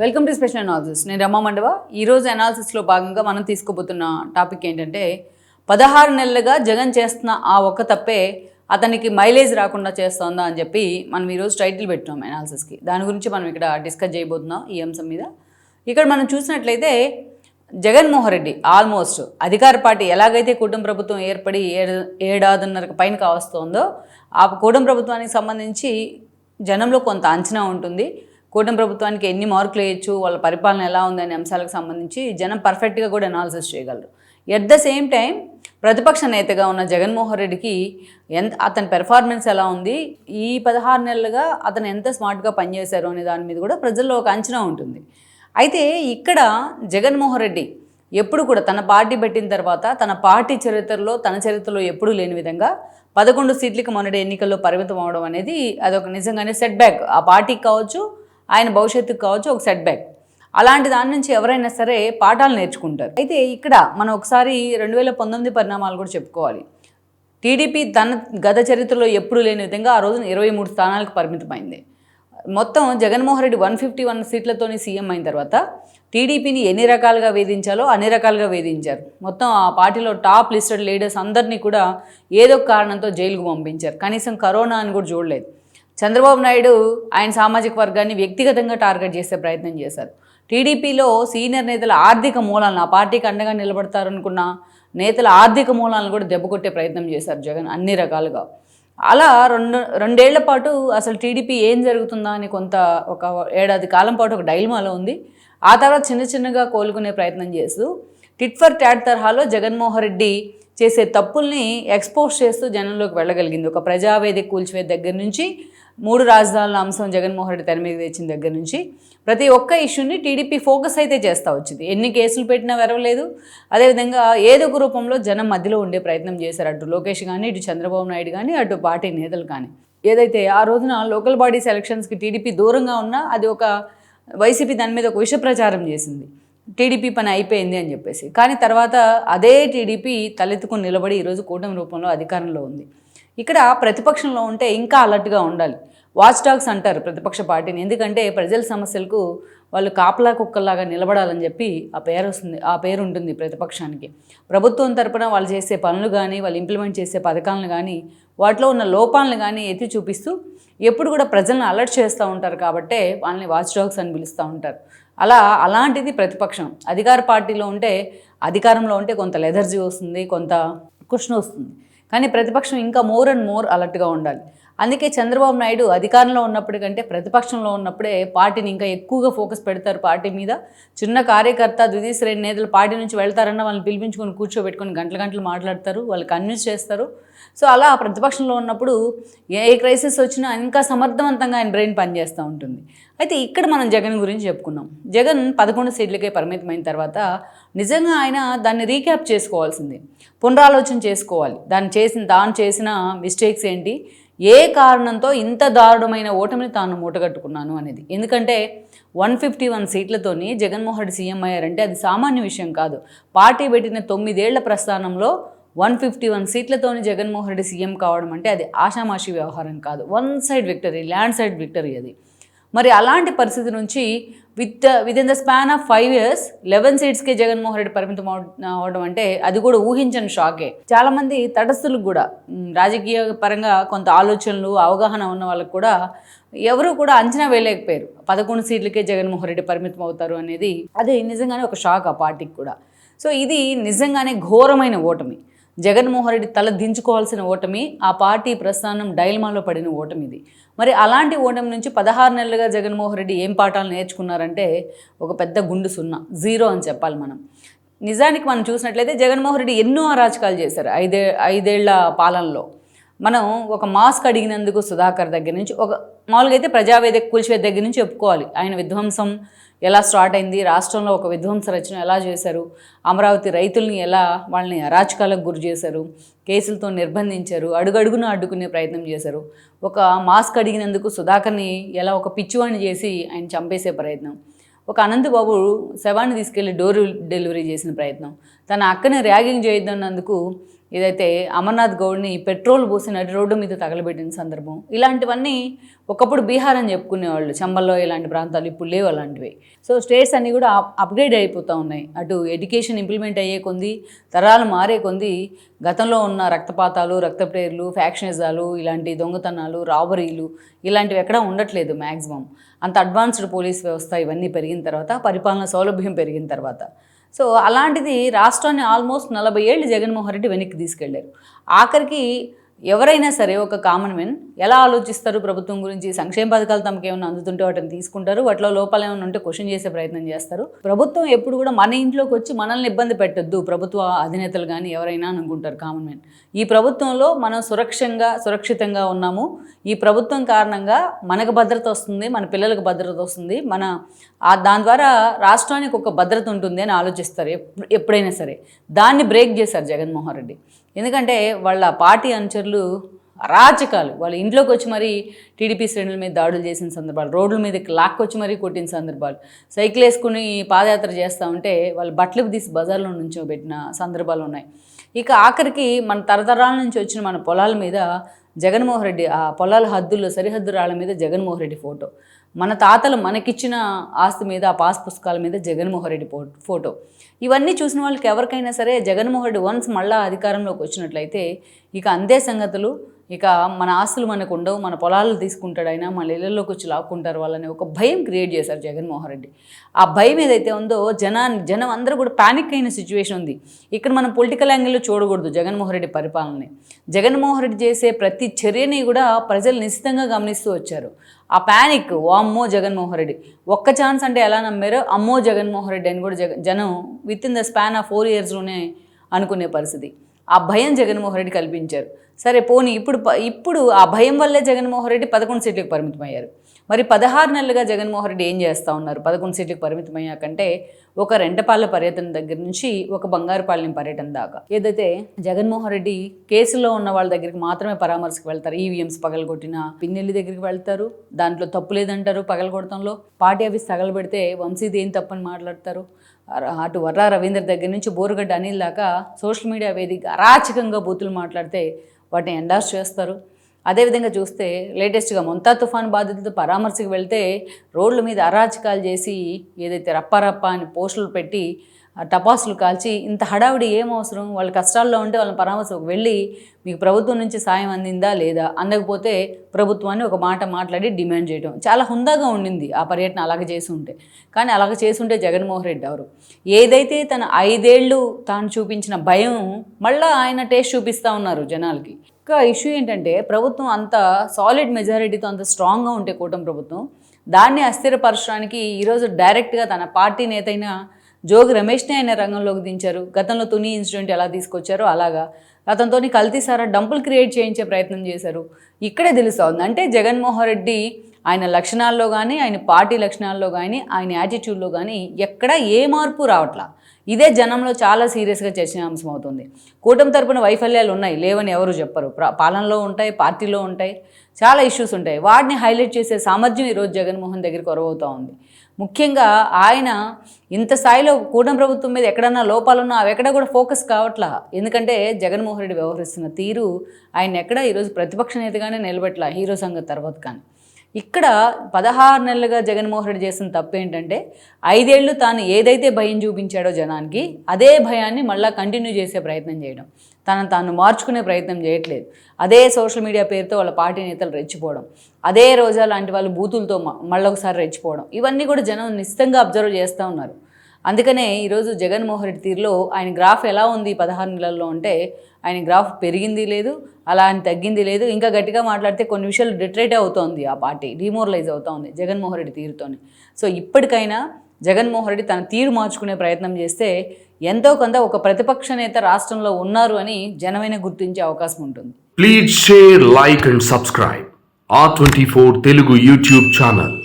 Welcome to special analysis నేను రమ్మ మండవ. ఈరోజు అనాలిసిస్లో భాగంగా మనం తీసుకోబోతున్న టాపిక్ ఏంటంటే పదహారు నెలలుగా జగన్ చేస్తున్న ఆ ఒక్క తప్పే అతనికి మైలేజ్ రాకుండా చేస్తోందా అని చెప్పి మనం ఈరోజు టైటిల్ పెట్టినాం అనాలిసిస్కి దాని గురించి మనం ఇక్కడ డిస్కస్ చేయబోతున్నాం ఈ అంశం మీద. ఇక్కడ మనం చూసినట్లయితే జగన్మోహన్ రెడ్డి ఆల్మోస్ట్ అధికార పార్టీ ఎలాగైతే కూటమి ప్రభుత్వం ఏర్పడి ఏడు ఏడాదిన్నరకు పైన కావస్తోందో ఆ కూటమి ప్రభుత్వానికి సంబంధించి జనంలో కొంత అంచనా ఉంటుంది. కూటమి ప్రభుత్వానికి ఎన్ని మార్కులు వేయచ్చు వాళ్ళ పరిపాలన ఎలా ఉందనే అంశాలకు సంబంధించి జనం పర్ఫెక్ట్గా కూడా అనాలిసిస్ చేయగలరు. ఎట్ ద సేమ్ టైం ప్రతిపక్ష నేతగా ఉన్న జగన్మోహన్ రెడ్డికి ఎంత అతని పెర్ఫార్మెన్స్ ఎలా ఉంది ఈ పదహారు నెలలుగా అతను ఎంత స్మార్ట్గా పనిచేశారు అనే దాని మీద కూడా ప్రజల్లో ఒక అంచనా ఉంటుంది. అయితే ఇక్కడ జగన్మోహన్ రెడ్డి ఎప్పుడు కూడా తన పార్టీ పెట్టిన తర్వాత తన పార్టీ చరిత్రలో తన చరిత్రలో ఎప్పుడూ లేని విధంగా పదకొండు సీట్లకి మొన్నటి ఎన్నికల్లో పరిమితం అవడం అనేది అదొక నిజంగానే సెట్ బ్యాక్ ఆ పార్టీకి కావచ్చు ఆయన భవిష్యత్తుకు కావచ్చు ఒక సెట్ బ్యాక్ అలాంటి దాని నుంచి ఎవరైనా సరే పాఠాలు నేర్చుకుంటారు. అయితే ఇక్కడ మనం ఒకసారి రెండు వేల పంతొమ్మిది పరిణామాలు కూడా చెప్పుకోవాలి. టీడీపీ తన గత చరిత్రలో ఎప్పుడూ లేని విధంగా ఆ రోజున ఇరవై మూడు స్థానాలకు పరిమితమైంది. మొత్తం Jaganmohan Reddy one fifty one సీట్లతోని CM అయిన తర్వాత టీడీపీని ఎన్ని రకాలుగా వేధించాలో అన్ని రకాలుగా వేధించారు. మొత్తం ఆ పార్టీలో టాప్ లిస్టెడ్ లీడర్స్ అందరినీ కూడా ఏదో కారణంతో జైలుకు పంపించారు. కనీసం కరోనా అని కూడా చూడలేదు. చంద్రబాబు నాయుడు ఆయన సామాజిక వర్గాన్ని వ్యక్తిగతంగా టార్గెట్ చేసే ప్రయత్నం చేశారు. టీడీపీలో సీనియర్ నేతల ఆర్థిక మూలాలను ఆ పార్టీకి అండగా నిలబడతారనుకున్న నేతల ఆర్థిక మూలాలను కూడా దెబ్బకొట్టే ప్రయత్నం చేశారు జగన్ అన్ని రకాలుగా. అలా రెండు రెండేళ్ళ పాటు అసలు టీడీపీ ఏం జరుగుతుందా అని కొంత ఒక ఏడాది కాలం పాటు ఒక డైల్మాలో ఉంది. ఆ తర్వాత చిన్న చిన్నగా కోలుకునే ప్రయత్నం చేస్తూ టిట్ ఫర్ ట్యాట్ తరహాలో జగన్మోహన్ రెడ్డి చేసే తప్పుల్ని ఎక్స్పోజ్ చేస్తూ జనంలోకి వెళ్ళగలిగింది. ఒక ప్రజావేదిక కూల్చివే దగ్గర నుంచి మూడు రాజధానుల అంశం జగన్మోహన్ రెడ్డి తెర మీద తెచ్చిన దగ్గర నుంచి ప్రతి ఒక్క ఇష్యూని టీడీపీ ఫోకస్ అయితే చేస్తూ వచ్చింది. ఎన్ని కేసులు పెట్టినా వెరవలేదు. అదేవిధంగా ఏదో ఒక రూపంలో జనం మధ్యలో ఉండే ప్రయత్నం చేశారు. అటు లోకేష్ కానీ ఇటు చంద్రబాబు నాయుడు కానీ అటు పార్టీ నేతలు కానీ. ఏదైతే ఆ రోజున లోకల్ బాడీ సెలక్షన్స్కి టీడీపీ దూరంగా ఉన్నా అది ఒక వైసీపీ దాని మీద ఒక విష ప్రచారం చేసింది. టీడీపీ పని అయిపోయింది అని చెప్పేసి. కానీ తర్వాత అదే టీడీపీ తలెత్తుకుని నిలబడి ఈరోజు కూటమి రూపంలో అధికారంలో ఉంది. ఇక్కడ ప్రతిపక్షంలో ఉంటే ఇంకా అలర్ట్గా ఉండాలి. వాచ్ డాగ్స్ అంటారు ప్రతిపక్ష పార్టీని. ఎందుకంటే ప్రజల సమస్యలకు వాళ్ళు కాపలా కుక్కల్లాగా నిలబడాలని చెప్పి ఆ పేరు వస్తుంది ఆ పేరు ఉంటుంది ప్రతిపక్షానికి. ప్రభుత్వం తరపున వాళ్ళు చేసే పనులు కానీ వాళ్ళు ఇంప్లిమెంట్ చేసే పథకాలను కానీ వాటిలో ఉన్న లోపాలను కానీ ఎత్తి చూపిస్తూ ఎప్పుడు కూడా ప్రజలను అలర్ట్ చేస్తూ ఉంటారు కాబట్టే వాళ్ళని వాచ్ డాగ్స్ అని పిలుస్తూ ఉంటారు. అలా అలాంటిది ప్రతిపక్షం. అధికార పార్టీలో ఉంటే అధికారంలో ఉంటే కొంత లెథర్జీ వస్తుంది కొంత కుష్ణ వస్తుంది. కానీ ప్రతిపక్షం ఇంకా మోర్ అండ్ మోర్ అలర్ట్గా ఉండాలి. అందుకే చంద్రబాబు నాయుడు అధికారంలో ఉన్నప్పుడు కంటే ప్రతిపక్షంలో ఉన్నప్పుడే పార్టీని ఇంకా ఎక్కువగా ఫోకస్ పెడతారు పార్టీ మీద. చిన్న కార్యకర్త ద్వితీయ శ్రేణి నేతలు పార్టీ నుంచి వెళ్తారన్న వాళ్ళని పిలిపించుకొని కూర్చోబెట్టుకొని గంటల గంటలు మాట్లాడతారు వాళ్ళు కన్విన్స్ చేస్తారు. సో అలా ప్రతిపక్షంలో ఉన్నప్పుడు ఏ క్రైసిస్ వచ్చినా ఇంకా సమర్థవంతంగా ఆయన బ్రెయిన్ పనిచేస్తూ ఉంటుంది. అయితే ఇక్కడ మనం జగన్ గురించి చెప్పుకున్నాం. జగన్ పదకొండు సీట్లకే పరిమితమైన తర్వాత నిజంగా ఆయన దాన్ని రీక్యాప్ చేసుకోవాల్సింది. పునరాలోచన చేసుకోవాలి. దాన్ని చేసిన దాన్ని చేసిన మిస్టేక్స్ ఏంటి? ఏ కారణంతో ఇంత దారుణమైన ఓటమిని తాను మూటగట్టుకున్నాను అనేది. ఎందుకంటే వన్ ఫిఫ్టీ వన్ సీట్లతోని జగన్మోహన్ రెడ్డి సీఎం అయ్యారంటే అది సామాన్య విషయం కాదు. పార్టీ పెట్టిన తొమ్మిదేళ్ళ ప్రస్థానంలో వన్ ఫిఫ్టీ వన్ సీట్లతోని జగన్మోహన్ రెడ్డి సీఎం కావడం అంటే అది ఆషామాషి వ్యవహారం కాదు. One side victory landslide victory అది. మరి అలాంటి పరిస్థితి నుంచి with within the span of five years eleven సీట్స్కే Jaganmohan Reddy పరిమితం అవడం అంటే అది కూడా ఊహించని షాకే చాలామంది తటస్థులకు కూడా రాజకీయ పరంగా కొంత ఆలోచనలు అవగాహన ఉన్న వాళ్ళకు కూడా ఎవరు కూడా అంచనా వేయలేకపోయారు. పదకొండు సీట్లకే జగన్మోహన్ రెడ్డి పరిమితం అవుతారు అనేది అది నిజంగానే ఒక షాక్ ఆ పార్టీకి కూడా. సో ఇది నిజంగానే ఘోరమైన ఓటమి. జగన్మోహన్ రెడ్డి తల దించుకోవాల్సిన ఓటమి ఆ పార్టీ ప్రస్థానం డైల్మాలో పడిన ఓటమి ఇది. మరి అలాంటి ఓటమి నుంచి పదహారు నెలలుగా జగన్మోహన్ రెడ్డి ఏం పాఠాలు నేర్చుకున్నారంటే ఒక పెద్ద గుండు సున్నా జీరో అని చెప్పాలి మనం. నిజానికి మనం చూసినట్లయితే జగన్మోహన్ రెడ్డి ఎన్నో అరాచకాలు చేశారు ఐదే ఐదేళ్ళ పాలనలో. మనం ఒక మాస్క్ అడిగినందుకు సుధాకర్ దగ్గర నుంచి ఒక మామూలుగా అయితే ప్రజావేదిక కూల్చివే దగ్గర నుంచి చెప్పుకోవాలి ఆయన విధ్వంసం ఎలా స్టార్ట్ అయింది రాష్ట్రంలో ఒక విధ్వంస రచన ఎలా చేశారు అమరావతి రైతుల్ని ఎలా వాళ్ళని అరాచకాలకు గురి చేశారు కేసులతో నిర్బంధించారు అడుగడుగున అడ్డుకునే ప్రయత్నం చేశారు. ఒక మాస్క్ అడిగినందుకు సుధాకర్ని ఎలా ఒక పిచ్చివాణి చేసి ఆయన చంపేసే ప్రయత్నం. ఒక అనంతబాబు శవాన్ని తీసుకెళ్ళి డోర్ డెలివరీ చేసిన ప్రయత్నం. తన అక్కని ర్యాగింగ్ చేయొద్దన్నందుకు ఏదైతే అమర్నాథ్ గౌడ్ని పెట్రోల్ పోసి నడి రోడ్డు మీద తగలబెట్టిన సందర్భం ఇలాంటివన్నీ ఒకప్పుడు బీహార్ అని చెప్పుకునేవాళ్ళు. చంబల్లో ఇలాంటి ప్రాంతాలు ఇప్పుడు లేవు అలాంటివి. సో స్టేట్స్ అన్నీ కూడా అప్గ్రేడ్ అయిపోతూ ఉన్నాయి. అటు ఎడ్యుకేషన్ ఇంప్లిమెంట్ అయ్యే కొంది తరాలు మారే కొంది గతంలో ఉన్న రక్తపాతాలు రక్తప్రేర్లు ఫ్యాక్షనిజాలు ఇలాంటి దొంగతనాలు రాబరీలు ఇలాంటివి ఎక్కడా ఉండట్లేదు మ్యాక్సిమం అంత అడ్వాన్స్డ్ పోలీస్ వ్యవస్థ ఇవన్నీ పెరిగిన తర్వాత పరిపాలన సౌలభ్యం పెరిగిన తర్వాత. సో అలాంటిది రాష్ట్రాన్ని ఆల్మోస్ట్ నలభై ఏళ్ళు జగన్మోహన్ రెడ్డి వెనక్కి తీసుకెళ్ళారు ఆఖరికి ఎవరైనా సరే ఒక కామన్ మెన్ ఎలా ఆలోచిస్తారు ప్రభుత్వం గురించి? సంక్షేమ పథకాలు తమకు ఏమైనా అందుతుంటే వాటిని తీసుకుంటారు? వాటిలో లోపాలు ఏమైనా ఉంటే క్వశ్చన్ చేసే ప్రయత్నం చేస్తారు. ప్రభుత్వం ఎప్పుడు కూడా మన ఇంట్లోకి వచ్చి మనల్ని ఇబ్బంది పెట్టొద్దు. ప్రభుత్వ అధినేతలు కానీ ఎవరైనా అనుకుంటారు కామన్ మెన్. ఈ ప్రభుత్వంలో మనం సురక్షంగా సురక్షితంగా ఉన్నాము. ఈ ప్రభుత్వం కారణంగా మనకు భద్రత వస్తుంది మన పిల్లలకు భద్రత వస్తుంది. మన దాని ద్వారా రాష్ట్రానికి ఒక భద్రత ఉంటుంది అని ఆలోచిస్తారు ఎప్పుడైనా సరే. దాన్ని బ్రేక్ చేశారు జగన్మోహన్ రెడ్డి. ఎందుకంటే వాళ్ళ పార్టీ అనుచరులు అరాచకాలు. వాళ్ళ ఇంట్లోకి వచ్చి మరీ టీడీపీ శ్రేణుల మీద దాడులు చేసిన సందర్భాలు రోడ్ల మీదకి లాక్కొచ్చి మరీ కొట్టిన సందర్భాలు సైకిల్ వేసుకుని పాదయాత్ర చేస్తూ ఉంటే వాళ్ళు బట్టలకు తీసి బజార్లో నుంచోబెట్టిన సందర్భాలు ఉన్నాయి. ఇక ఆఖరికి మన తరతరాల నుంచి వచ్చిన మన పొలాల మీద జగన్మోహన్ రెడ్డి ఆ పొలాల హద్దుల్లో సరిహద్దు రాళ్ళ మీద జగన్మోహన్ రెడ్డి ఫోటో. మన తాతలు మనకిచ్చిన ఆస్తి మీద ఆ పాస్ పుస్తకాల మీద జగన్మోహన్ రెడ్డి ఫోటో. ఇవన్నీ చూసిన వాళ్ళకి ఎవరికైనా సరే జగన్మోహన్ రెడ్డి వన్స్ మళ్ళా అధికారంలోకి వచ్చినట్లయితే ఇక అంతే సంగతులు. ఇక మన ఆస్తులు మనకు ఉండవు మన పొలాలు తీసుకుంటాడు ఆయన మన ఇళ్ళల్లోకి వచ్చి లాక్కుంటారు వాళ్ళని. ఒక భయం క్రియేట్ చేశారు జగన్మోహన్ రెడ్డి. ఆ భయం ఏదైతే ఉందో జనాన్ని జనం అందరూ కూడా ప్యానిక్ అయిన సిచ్యువేషన్ ఉంది. ఇక్కడ మనం పొలిటికల్ యాంగిల్లో చూడకూడదు జగన్మోహన్ రెడ్డి పరిపాలనని. జగన్మోహన్ రెడ్డి చేసే ప్రతి చర్యని కూడా ప్రజలు నిశ్చితంగా గమనిస్తూ వచ్చారు. ఆ ప్యానిక్ ఓ అమ్మో జగన్మోహన్ రెడ్డి. ఒక్క ఛాన్స్ అంటే ఎలా నమ్మారో అమ్మో జగన్మోహన్ రెడ్డి అని కూడా జగ జనం within the span of four ఇయర్స్లోనే అనుకునే పరిస్థితి. ఆ భయం జగన్మోహన్ రెడ్డి కల్పించారు. సరే పోనీ ఇప్పుడు ప- ఇప్పుడు ఆ భయం వల్లే జగన్మోహన్ రెడ్డి పదకొండు సీట్లకు పరిమితమయ్యారు. మరి పదహారు నెలలుగా జగన్మోహన్ రెడ్డి ఏం చేస్తూ ఉన్నారు? పదకొండు సీట్లకు పరిమితమయ్యాకంటే ఒక రెంటపాళ్ళ పర్యటన దగ్గర నుంచి ఒక బంగారుపాలెం పర్యటన దాకా. ఏదైతే జగన్మోహన్ రెడ్డి కేసులో ఉన్న వాళ్ళ దగ్గరికి మాత్రమే పరామర్శకు వెళ్తారు ఈవీఎంస్ పగలగొట్టిన పిన్నెల్లి దగ్గరికి వెళ్తారు దాంట్లో తప్పు లేదంటారు పగలగొడతంలో పార్టీ ఆఫీస్ తగలబెడితే వంశీది ఏం తప్పని మాట్లాడతారు? అటు వర్రా రవీంద్ర దగ్గర నుంచి బోరుగడ్డ అనిల్ దాకా సోషల్ మీడియా వేదిక అరాచకంగా బూతులు మాట్లాడితే వాటిని ఎండార్స్ చేస్తారు. అదేవిధంగా చూస్తే లేటెస్ట్గా మొంతా తుఫాన్ బాధితులతో పరామర్శకు వెళ్తే రోడ్ల మీద అరాచకాలు చేసి ఏదైతే రప్పారప్ప అని పోస్టులు పెట్టి టపాసులు కాల్చి ఇంత హడావిడి ఏం అవసరం వాళ్ళ కష్టాల్లో ఉంటే వాళ్ళని పరామర్శకు వెళ్ళి మీకు ప్రభుత్వం నుంచి సాయం అందిందా లేదా? అందకపోతే ప్రభుత్వాన్ని ఒక మాట మాట్లాడి డిమాండ్ చేయడం చాలా హుందాగా ఉండింది ఆ పర్యటన అలాగే చేసి ఉంటే కానీ అలాగ చేసి ఉంటే జగన్మోహన్ రెడ్డి ఎవరు? ఏదైతే తన ఐదేళ్ళు తాను చూపించిన భయం మళ్ళీ ఆయన టేస్ట్ చూపిస్తూ ఉన్నారు జనాలకి. ఇంకా ఇష్యూ ఏంటంటే ప్రభుత్వం అంత సాలిడ్ మెజారిటీతో అంత స్ట్రాంగ్గా ఉంటే కూటమి ప్రభుత్వం. దాన్ని అస్థిరపరచడానికి ఈరోజు డైరెక్ట్గా తన పార్టీ నేత జోగి రమేష్ని ఆయన రంగంలోకి దించారు. గతంలో తుని ఇన్సిడెంట్ ఎలా తీసుకొచ్చారో అలాగా. అతనితో కల్తీసారా డంపులు క్రియేట్ చేయించే ప్రయత్నం చేశారు. ఇక్కడే తెలుస్తోంది. అంటే జగన్మోహన్ రెడ్డి ఆయన లక్షణాల్లో కానీ ఆయన పార్టీ లక్షణాల్లో కానీ ఆయన యాటిట్యూడ్లో కానీ ఎక్కడ ఏ మార్పు రావట్లా. ఇదే జనంలో చాలా సీరియస్గా చర్చనీయాంశం అవుతుంది. కూటమి తరపున వైఫల్యాలు ఉన్నాయి. లేవని ఎవరు చెప్పరు. పాలనలో ఉంటాయి పార్టీలో ఉంటాయి. చాలా ఇష్యూస్ ఉంటాయి. వాటిని హైలైట్ చేసే సామర్థ్యం ఈరోజు జగన్మోహన్ దగ్గర కొరవవుతూ ఉంది. ముఖ్యంగా ఆయన ఇంత స్థాయిలో కూటమి ప్రభుత్వం మీద ఎక్కడన్నా లోపాలున్నా అవి ఎక్కడ కూడా ఫోకస్ కావట్లా. ఎందుకంటే జగన్మోహన్ రెడ్డి వ్యవహరిస్తున్న తీరు ఆయన ఎక్కడ ఈరోజు ప్రతిపక్ష నేతగానే నిలబెట్టలా హీరో సంగతి తర్వాత కానీ. ఇక్కడ పదహారు నెలలుగా జగన్మోహన్ రెడ్డి చేసిన తప్పు ఏంటంటే ఐదేళ్ళు తాను ఏదైతే భయం చూపించాడో జనానికి అదే భయాన్ని మళ్ళీ కంటిన్యూ చేసే ప్రయత్నం చేయడం. తనను తాను మార్చుకునే ప్రయత్నం చేయట్లేదు. అదే సోషల్ మీడియా పేరుతో వాళ్ళ పార్టీ నేతలు రెచ్చిపోవడం. అదే రోజా లాంటి వాళ్ళు బూతులతో మళ్ళొకసారి రెచ్చిపోవడం. ఇవన్నీ కూడా జనం నిశ్చితంగా అబ్జర్వ్ చేస్తూ ఉన్నారు. అందుకనే ఈరోజు జగన్మోహన్ రెడ్డి తీరులో ఆయన గ్రాఫ్ ఎలా ఉంది పదహారు నెలల్లో అంటే ఆయన గ్రాఫ్ పెరిగింది లేదు అలా అని తగ్గింది లేదు ఇంకా గట్టిగా మాట్లాడితే కొన్ని విషయాలు డిట్రేట్ అవుతోంది ఆ పార్టీ డిమోరలైజ్ అవుతోంది జగన్మోహన్ రెడ్డి తీరుతోని సో ఇప్పటికైనా జగన్మోహన్ రెడ్డి తన తీరు మార్చుకునే ప్రయత్నం చేస్తే ఎంతో కొంత ఒక ప్రతిపక్ష నేత రాష్ట్రంలో ఉన్నారు అని జనమైన గుర్తించే అవకాశం ఉంటుంది please share like and subscribe and subscribe. R24 Telugu YouTube channel.